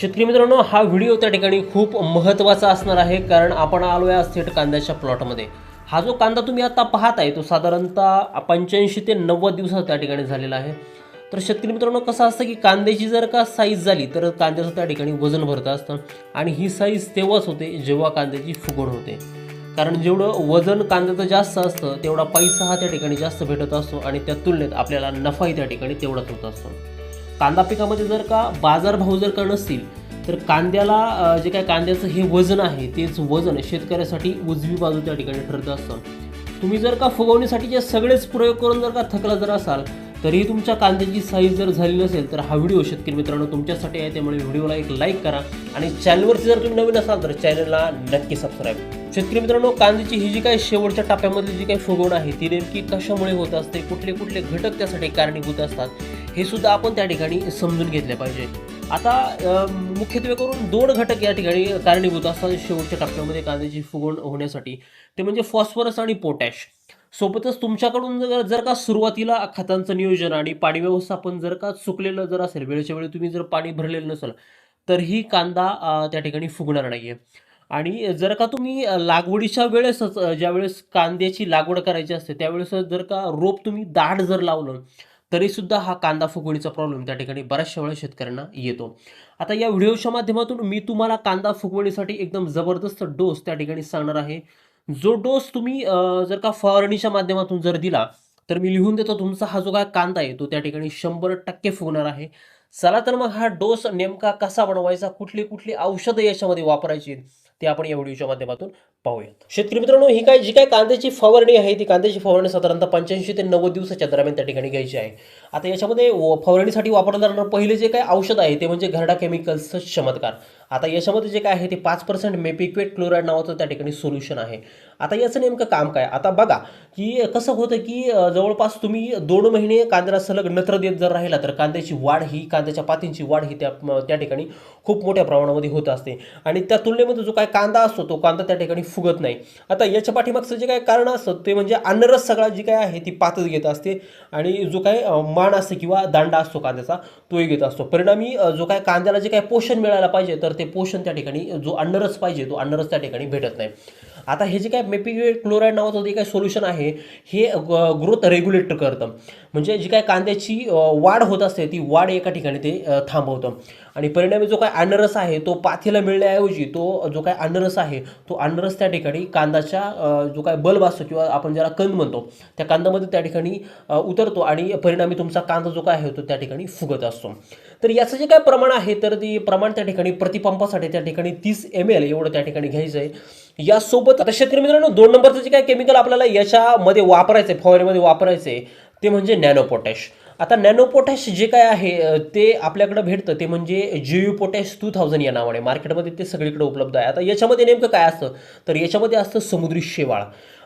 शेतकरी मित्रांनो हा व्हिडिओ त्या ठिकाणी खूप महत्त्वाचा असणार आहे कारण आपण आलो आहे थेट कांद्याच्या प्लॉटमध्ये. हा जो कांदा तुम्ही आता पाहत आहे तो साधारणतः पंच्याऐंशी ते नव्वद दिवसात त्या ठिकाणी झालेला आहे. तर शेतकरी मित्रांनो कसं असतं की कांद्याची जर का साईज झाली तर कांद्याचं त्या ठिकाणी वजन भरतं असतं. आणि ही साईज तेव्हाच होते जेव्हा कांद्याची फुगवण होते. कारण जेवढं वजन कांद्याचं जास्त असतं तेवढा पैसा हा त्या ठिकाणी जास्त भेटत असतो. आणि त्या तुलनेत आपल्याला नफाही त्या ठिकाणी तेवढाच होत असतो. कांदा पिकामध्ये जर का बाजारभाव जर का नसतील तर कांद्याला जे काय कांद्याचं हे वजन आहे तेच वजन शेतकऱ्यासाठी उजवी बाजू त्या ठिकाणी ठरत असतं. तुम्ही जर का फुगवणीसाठीचे सगळेच प्रयोग करून जर का थकला जर असाल तरीही तुमच्या कांद्याची साईज जर झाली नसेल तर हा व्हिडिओ शेतकरी मित्रांनो तुमच्यासाठी आहे त्यामुळे व्हिडिओला एक लाईक करा आणि चॅनलवरती जर तुम्ही नवीन असाल तर चॅनलला नक्की सबस्क्राईब शेतकरी मित्रांनो कांद्याची ही जी काही शेवटच्या टप्प्यामधली जी काही फुगवण आहे ती नेमकी कशामुळे होत असते? कुठले कुठले घटक त्यासाठी कारणीभूत असतात? हे सुद्धा आपण त्या ठिकाणी समजून घेतले पाहिजे. आता मुख्यत्वे करून दोन घटक या ठिकाणी कारणीभूत असतात शेवटच्या टप्प्यामध्ये कांद्याची फुगवण होण्यासाठी. ते म्हणजे फॉस्फरस आणि पोटॅश. सोबतच तुमच्याकडून जर जर का सुरुवातीला खतांचं नियोजन आणि पाणी व्यवस्थापन जर का चुकलेलं जर असेल वेळेच्या वेळी तुम्ही जर पाणी भरलेलं नसेल तर ही कांदा त्या ठिकाणी फुगणार नाही आहे आणि जर का तुम्ही लागवडीच्या वेळेसच ज्यावेळेस कांद्याची लागवड करायची असते त्यावेळेस जर का रोप तुम्ही दाट जर लावलं तरीसुद्धा हा कांदा फुगवणीचा प्रॉब्लेम त्या ठिकाणी बऱ्याचशा वेळा शेतकऱ्यांना येतो. आता या व्हिडिओच्या माध्यमातून मी तुम्हाला कांदा फुगवणीसाठी एकदम जबरदस्त डोस त्या ठिकाणी सांगणार आहे. जो डोस तुम्ही जर का फवारणीच्या माध्यमातून जर दिला तर मी लिहून देतो तुमचा हा जो काय कांदा आहे तो त्या ठिकाणी शंभर टक्के फुगणार आहे. चला तर मग हा डोस नेमका कसा बनवायचा कुठली कुठली औषधं याच्यामध्ये वापरायची? ते आपण या व्हिडिओच्या माध्यमातून पाहूयात. शेतकरी मित्रांनो ही काय जी काय कांद्याची फवारणी आहे ती कांद्याची फवारणी साधारणतः पंच्याऐंशी ते नव्वद दिवसाच्या दरम्यान त्या ठिकाणी घ्यायची आहे. आता याच्यामध्ये फवारणीसाठी वापरलं जाणारं पहिले जे काय औषध आहे ते म्हणजे घरडा केमिकल्सचं चमत्कार. आता याच्यामध्ये जे काय आहे ते पाच पर्सेंट मेपिक्वेट क्लोराईड नावाचं त्या ठिकाणी सोल्युशन आहे. आता याचं नेमकं काम काय? आता बघा की कसं होतं की जवळपास तुम्ही दोन महिने कांद्याला सलग नत्र देत जर राहिला तर कांद्याची वाढ ही कांद्याच्या पातींची वाढ ही त्या त्या ठिकाणी खूप मोठ्या प्रमाणामध्ये होत असते. आणि त्या तुलनेमध्ये जो काय कांदा असतो तो कांदा त्या ठिकाणी फुगत नाही. आता याच्या पाठीमागचं जे काय कारण असतं ते म्हणजे अन्नरस सगळा जी काय आहे ती पातच घेत असते. आणि जो काय मान असते किंवा दांडा असतो कांद्याचा तोही घेत असतो. परिणामी जो काय कांद्याला जे काय पोषण मिळायला पाहिजे तर ते पोषण त्या ठिकाणी जो अन्नरस पाहिजे तो अन्नरस त्या ठिकाणी भेटत नाही. आता हे जे काय मेपिक्युएट क्लोराईड नावाचं जे काय सोल्युशन आहे हे ग्रोथ रेग्युलेट करतं. म्हणजे जी काय कांद्याची वाढ होत असते ती वाढ एका ठिकाणी ते थांबवतं. आणि परिणामी जो काय अनरस आहे तो पाथीला मिळण्याऐवजी तो जो काय अनरस आहे तो अन्नरस त्या ठिकाणी कांदाच्या जो काय बल्ब असतो किंवा आपण ज्याला कंद म्हणतो त्या कांदामध्ये त्या ठिकाणी उतरतो आणि परिणामी तुमचा कांदा जो काय आहे तो त्या ठिकाणी फुगत असतो. तर याचं जे काय प्रमाण आहे तर ते प्रमाण त्या ठिकाणी प्रतिपंपासाठी त्या ठिकाणी तीस एम एल एवढं त्या ठिकाणी घ्यायचं आहे. यासोबत आता शेतकरी मित्रांनो दोन नंबरचं जे काय केमिकल आपल्याला याच्यामध्ये वापरायचं आहे फवारीमध्ये वापरायचं आहे ते म्हणजे नॅनो पोटॅश आता नॅनो पोटॅश जे काय आहे ते आपल्याकडे भेटतं ते म्हणजे जीयू पोटॅश टू थाउजंड या नावाने. मार्केटमध्ये ते सगळीकडे उपलब्ध आहे. आता याच्यामध्ये नेमकं काय असतं? तर याच्यामध्ये असतं समुद्री शेवाळ.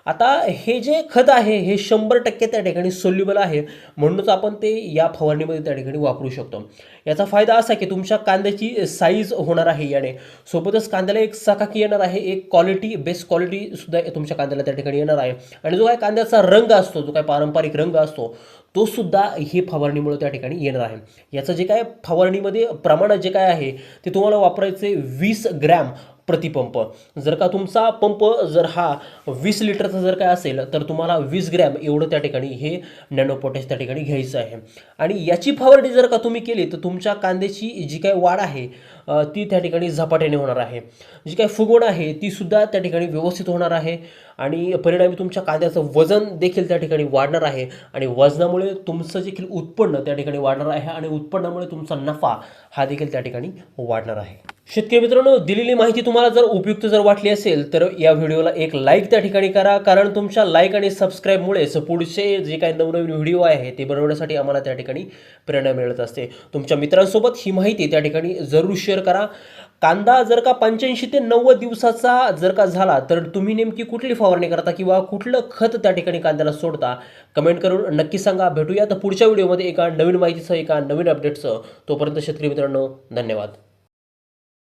आता हे जे खत आहे हे शंभर टक्के त्या ठिकाणी सोल्युबल आहे. म्हणूनच आपण ते या फवारणीमध्ये त्या ठिकाणी वापरू शकतो. याचा फायदा असा की तुमच्या कांद्याची साईज होणार आहे याने. सोबतच कांद्याला एक सकाकी येणार आहे. एक क्वालिटी बेस्ट क्वालिटी सुद्धा तुमच्या कांद्याला त्या ठिकाणी येणार आहे. आणि जो काय कांद्याचा रंग असतो जो काय पारंपरिक रंग असतो तो सुद्धा हे फवारणीमुळे त्या ठिकाणी येणार आहे. याचं जे काय फवारणीमध्ये प्रमाण जे काय आहे ते तुम्हाला वापरायचे वीस ग्रॅम. प्रतिपंप जर का तुमचा पंप जर हा वीस लिटरचा जर काय असेल तर तुम्हाला वीस ग्रॅम एवढं त्या ठिकाणी हे नॅनोपोटॅश त्या ठिकाणी घ्यायचं आहे. आणि याची फवारणी जर का तुम्ही केली तर तुमच्या कांद्याची जी काय वाढ आहे ती त्या ठिकाणी झपाट्याने होणार आहे. जी काय फुगवण आहे ती सुद्धा त्या ठिकाणी व्यवस्थित होणार आहे आणि परिणामी तुमच्या कांद्याचं वजन देखील त्या ठिकाणी वाढणार आहे आणि वजनामुळे तुमचं देखील उत्पन्न त्या ठिकाणी वाढणार आहे आणि उत्पन्नामुळे तुमचा नफा हा देखील त्या ठिकाणी वाढणार आहे. शेतकरी मित्रांनो दिलेली माहिती तुम्हाला जर उपयुक्त जर वाटली असेल तर या व्हिडिओला एक लाईक त्या ठिकाणी करा कारण तुमच्या लाईक आणि सबस्क्राईबमुळेच पुढचे जे काही नवनवीन व्हिडिओ आहे ते बनवण्यासाठी आम्हाला त्या ठिकाणी प्रेरणा मिळत असते. तुमच्या मित्रांसोबत ही माहिती त्या ठिकाणी जरूर शेअर करा. कांदा जर का पंच्याऐंशी ते नव्वद दिवसाचा जर का झाला तर तुम्ही नेमकी कुठली फवारणी करता किंवा कुठलं खत त्या ठिकाणी कांद्याला सोडता? कमेंट करून नक्की सांगा. भेटूया तर पुढच्या व्हिडिओमध्ये एका नवीन माहितीसह एका नवीन अपडेटसह तोपर्यंत शेतकरी मित्रांनो धन्यवाद.